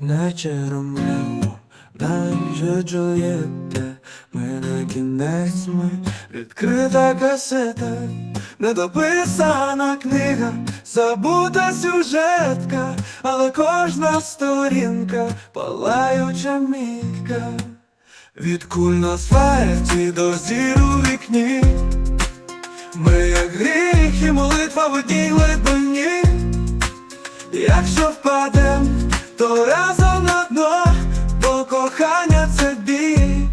наче Ромео, наче Джульєтта, ми на кінець ми відкрита касета, недописана книга, забута сюжетка, але кожна сторінка палаюча мітка. Від куль на асфальті до зір у вікні, ми як гріх і молитва в одній глибині. Якщо впадем, то разом на дно, бо кохання це бій,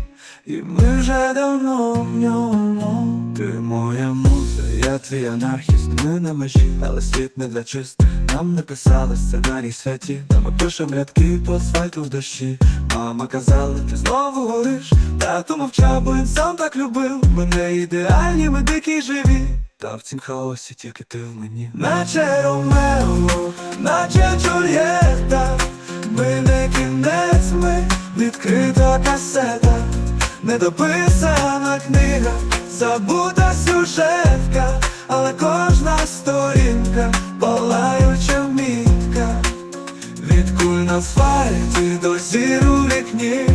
і ми вже давно в ньому. Ти моя муза, я твій анархіст, ми на межі, але світ не для чистих. Нам не писали сценарій святі, та ми пишем рядки по асфальту в дощі. Мама казала, ти знову гориш, тато мовчав, бо він сам так любив. Ми не ідеальні, ми дикі й живі. Та в цім хаосі тільки ти в мені Наче Ромео, наче Джульєтта відкрита касета Недописана книга, забута сюжетка Але кожна сторінка палаюча мітка Від куль на асфальті до зір у вікні.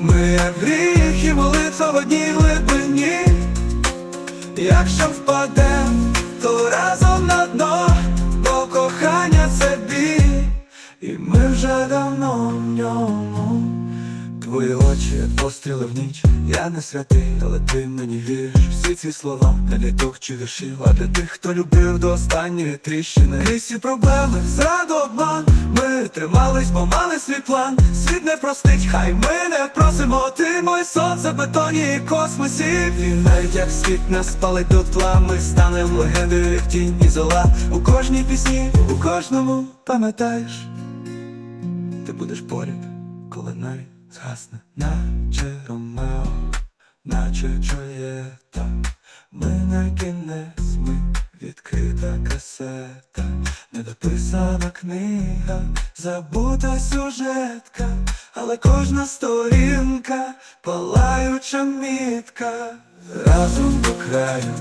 Ми як гріх і молитва в одній глибині. Якщо впадем, то разом на дно, бо кохання це бій, і ми вже давно в ньому. Твої очі, постріли в ніч, я не святий, але ти мені віриш. Всі ці слова не для тих чи віршів, а для тих, хто любив до останньої тріщини. І всі проблеми, зраду обман. Ми тримались, бо мали свій план. Світ не простить, хай ми не просимо. Ти мой сонце, в бетоні і космосі. І навіть як світ нас спалить до тла, ми станем легендою, як тінь і зола. У кожній пісні, у кожному пам'ятаєш, ти будеш поряд, коли навіть згасне, наче Ромео, наче Джульєтта, ми на кінець, ми відкрита касета, недописана книга, забута сюжетка, але кожна сторінка палаюча мітка, разом до краю,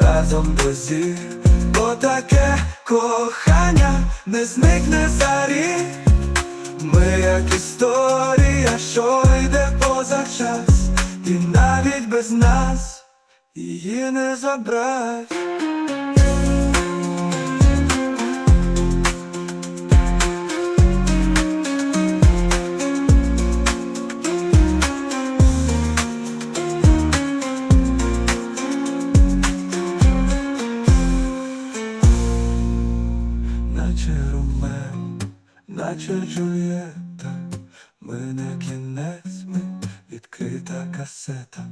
разом до зір, бо таке кохання не зникне за рік. Ми як історія, що йде поза час, і навіть без нас її не забрать. Наче Джульєта, ми не кінець, ми відкрита касета.